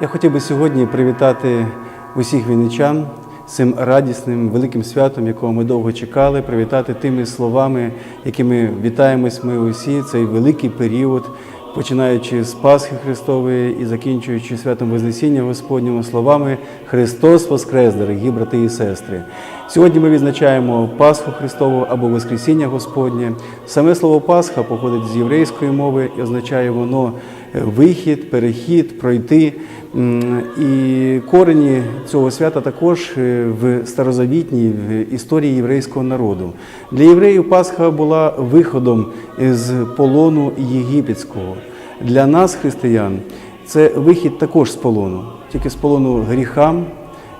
Я хотів би сьогодні привітати усіх вінничан з цим радісним великим святом, якого ми довго чекали, привітати тими словами, якими вітаємось ми усі цей великий період, починаючи з Пасхи Христової і закінчуючи святом Вознесіння Господнього словами Христос Воскрес, дорогі брати і сестри. Сьогодні ми відзначаємо Пасху Христову або Воскресіння Господнє. Саме слово Пасха походить з єврейської мови і означає воно вихід, перехід, пройти. І корені цього свята також е, в старозавітній в історії єврейського народу. Для євреїв Пасха була виходом з полону єгипетського. Для нас, християн, це вихід також з полону, тільки з полону гріхам,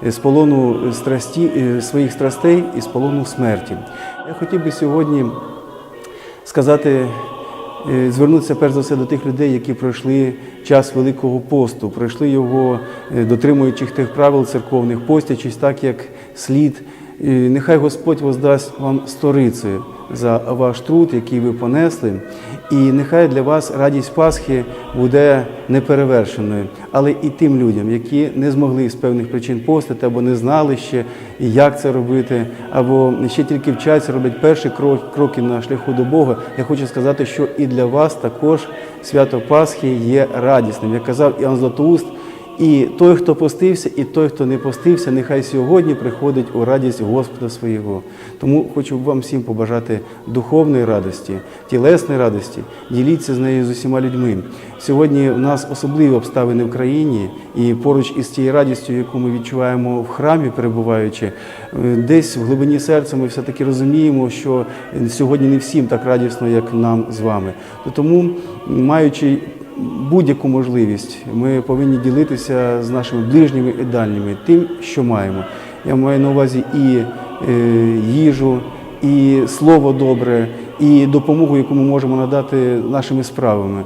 е, з полону страсті, е, своїх страстей і з полону смерті. Я хотів би сьогодні сказати, звернутися перш за все до тих людей, які пройшли час Великого посту, пройшли його, е, дотримуючи тих правил церковних, постячись так, як слід. І Нехай Господь воздасть вам сторицею за ваш труд, який ви понесли, і нехай для вас радість Пасхи буде неперевершеною, але і тим людям, які не змогли з певних причин постити або не знали ще, як це робити, або ще тільки вчаться, роблять перші крок- кроки на шляху до Бога. Я хочу сказати, що і для вас також свято Пасхи є радісним. Як казав Іоанн Златоуст, і той, хто постився, і той, хто не постився, нехай сьогодні приходить у радість Господа свого. Тому хочу вам всім побажати духовної радості, тілесної радості, діліться з нею з усіма людьми. Сьогодні у нас особливі обставини в країні, і поруч із тією радістю, яку ми відчуваємо в храмі, перебуваючи, е, десь в глибині серця ми все-таки розуміємо, що сьогодні не всім так радісно, як нам з вами. Тому, маючи будь-яку можливість. Ми повинні ділитися з нашими ближніми і дальніми тим, що маємо. Я маю на увазі і е, їжу, і слово добре, і допомогу, яку ми можемо надати нашими справами.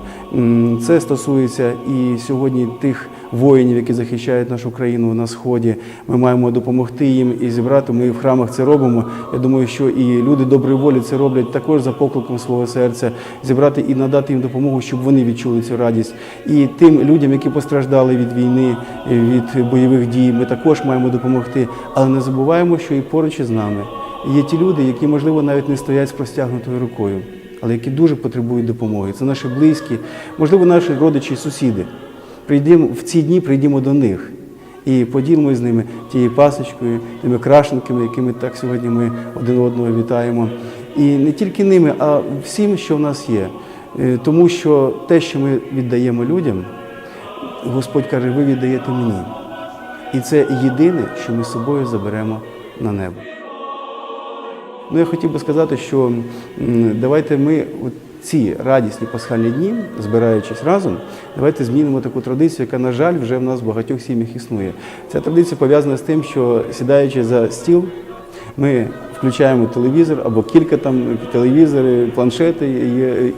Це стосується і сьогодні тих воїнів, які захищають нашу країну на сході. Ми маємо допомогти їм і зібрати. Ми в храмах це робимо. Я думаю, що і люди доброї волі це роблять також за покликом свого серця, зібрати і надати їм допомогу, щоб вони відчули цю радість. І тим людям, які постраждали від війни, від бойових дій, ми також маємо допомогти. Але не забуваємо, що і поруч із нами є ті люди, які, можливо, навіть не стоять з простягнутою рукою, але які дуже потребують допомоги. Це наші близькі, можливо, наші родичі, сусіди. Прийдемо в ці дні, прийдемо до них і поділимося з ними тією пасочкою, тими крашенками, якими так сьогодні ми один одного вітаємо. І не тільки ними, а всім, що в нас є. Е, Тому що те, що ми віддаємо людям, Господь каже, ви віддаєте мені. І це єдине, що ми з собою заберемо на небо. Ну, я хотів би сказати, що давайте ми ці радісні пасхальні дні, збираючись разом, давайте змінимо таку традицію, яка, на жаль, вже в нас в багатьох сім'ях існує. Ця традиція пов'язана з тим, що сідаючи за стіл, ми включаємо телевізор або кілька там телевізори, планшети,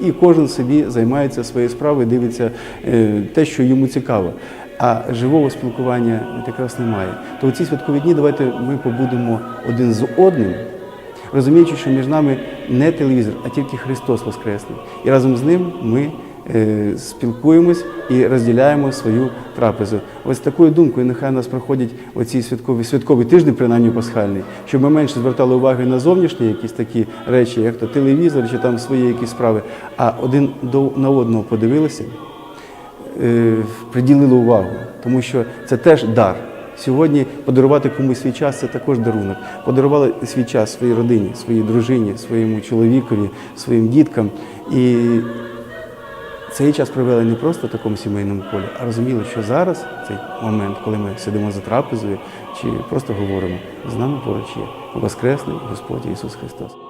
і кожен собі займається своєю справою, дивиться е, те, що йому цікаво. А живого спілкування якраз немає. То у ці святкові дні давайте ми побудемо один з одним розуміючи, що між нами не телевізор, а тільки Христос Воскресний. І разом з ним ми е, спілкуємось і розділяємо свою трапезу. Ось такою думкою нехай нас проходять оці святкові святкові тижні, принаймні пасхальний, щоб ми менше звертали уваги на зовнішні якісь такі речі, як то телевізор чи там свої якісь справи, а один до на одного подивилися, е, приділили увагу, тому що це теж дар. Сьогодні подарувати комусь свій час це також дарунок. Подарували свій час своїй родині, своїй дружині, своєму чоловікові, своїм діткам. І цей час провели не просто в такому сімейному колі, а розуміли, що зараз цей момент, коли ми сидимо за трапезою чи просто говоримо, з нами поруч є Воскресний Господь Ісус Христос.